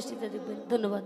দৃষ্টিতে দেখবেন ধন্যবাদ।